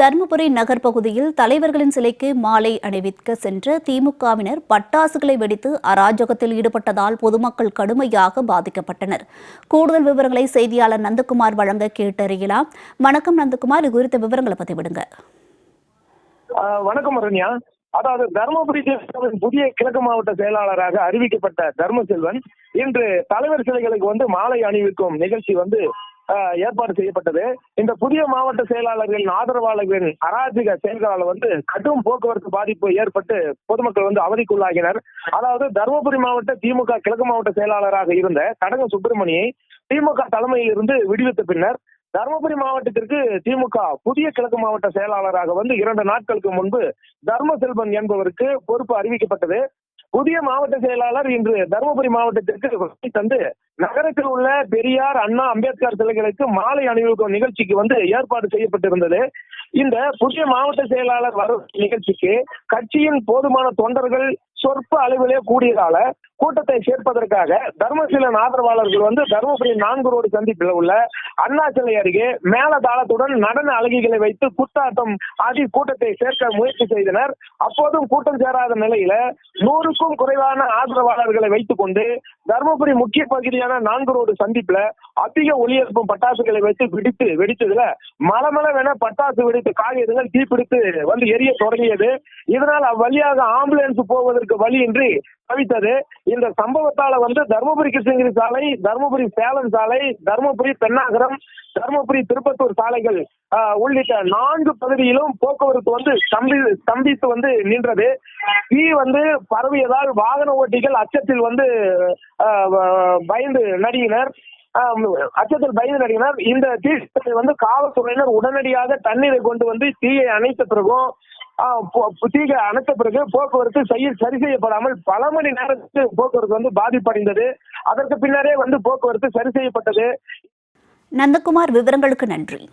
தருமபுரி நகர் பகுதியில் தலைவர்களின் சிலைக்கு மாலை அணிவிக்க சென்ற திமுகவினர் பட்டாசுகளை வெடித்து அராஜகத்தில் ஈடுபட்டதால் பொதுமக்கள் கடுமையாக பாதிக்கப்பட்டனர். கூடுதல் விவரங்களை செய்தியாளர் நந்தகுமார் வழங்க கேட்டறியலாம். வணக்கம் நந்தகுமார் இது குறித்த விவரங்களை பதிவிடுங்க. ஆஹ் வணக்கம் அருண்யா. அதாவது தருமபுரி தேசத்தின் புதிய கிழக்கு மாவட்ட செயலாளராக அறிவிக்கப்பட்ட தர்மசெல்வன் இன்று தலைவர் சிலைகளுக்கு வந்து மாலை அணிவிக்கும் நிகழ்ச்சி வந்து ஏற்பாடு செய்யப்பட்டது. இந்த புதிய மாவட்ட செயலாளர்களின் ஆதரவாளர்களின் அராஜக செயல்களால் வந்து கடும் போக்குவரத்து பாதிப்பு ஏற்பட்டு பொதுமக்கள் வந்து அவதிக்குள்ளாகினர். அதாவது தருமபுரி மாவட்ட திமுக கிழக்கு மாவட்ட செயலாளராக இருந்த கடக சுப்பிரமணியை திமுக தலைமையில் இருந்து விடுவித்த பின்னர் தருமபுரி மாவட்டத்திற்கு திமுக புதிய கிழக்கு மாவட்ட செயலாளராக வந்து இரண்டு நாட்களுக்கு முன்பு தர்ம செல்வன் என்பவருக்கு பொறுப்பு அறிவிக்கப்பட்டது. புதிய மாவட்ட செயலாளர் இன்று தருமபுரி மாவட்டத்திற்கு தந்து நகரத்தில் உள்ள பெரியார் அண்ணா அம்பேத்கர் சிலைகளுக்கு மாலை அணிவிக்கும் நிகழ்ச்சிக்கு வந்து ஏற்பாடு செய்யப்பட்டிருந்தது. இந்த புதிய மாவட்ட செயலாளர் வரும் நிகழ்ச்சிக்கு கட்சியின் போதுமான தொண்டர்கள் சொற்ப அளவிலே கூடியதால கூட்டத்தை சேர்ப்பதற்காக தர்மசீலன் ஆதரவாளர்கள் வந்து தருமபுரி நான்கு ரோடு சந்திப்பில் உள்ள அண்ணா சிலை அருகே மேல தாளத்துடன் நடன அழகிகளை வைத்து குத்தாட்டம் ஆடி கூட்டத்தை சேர்க்க முயற்சி செய்தனர். அப்போதும் கூட்டம் சேராத நிலையில நூறுக்கும் குறைவான ஆதரவாளர்களை வைத்துக் கொண்டு தருமபுரி முக்கிய பகுதியான நான்கு ரோடு சந்திப்புல அதிக ஒலி பட்டாசுகளை வைத்து வெடித்து வெடித்ததுல மலமளவென பட்டாசு வெடித்து காகிதங்கள் தீப்பிடித்து வந்து எரிய தொடங்கியது. இதனால் அவ்வழியாக ஆம்புலன்ஸ் போவதற்கு வழியின்றி தவித்தது. இந்த சம்பவத்தால வந்து தருமபுரி கிருஷ்ணகிரி சாலை தருமபுரி சேலம் சாலை தருமபுரி பெண்ணாகரம் தருமபுரி திருப்பத்தூர் சாலைகள் உள்ளிட்ட நான்கு பகுதியிலும் போக்குவரத்து வந்து ஸ்தம்பி ஸ்தம்பித்து வந்து நின்றது. தீ வந்து பரவியதால் வாகன ஓட்டிகள் அச்சத்தில் வந்து ஆஹ், பயந்து நடுங்கினர் ஆஹ், அச்சத்தில் பயந்து நடுங்கினர் இந்த தீ வந்து காவல்துறையினர் உடனடியாக தண்ணீரை கொண்டு வந்து தீயை அணைத்த பிறகும் ஆஹ், போ- அணைத்த பிறகு போக்குவரத்து செய்ய சரி செய்யப்படாமல் பல மணி நேரத்துக்கு போக்குவரத்து வந்து பாதிப்படைந்தது. அதற்கு பின்னரே வந்து போக்குவரத்து சரி செய்யப்பட்டது. நந்தகுமார் விவரங்களுக்கு நன்றி.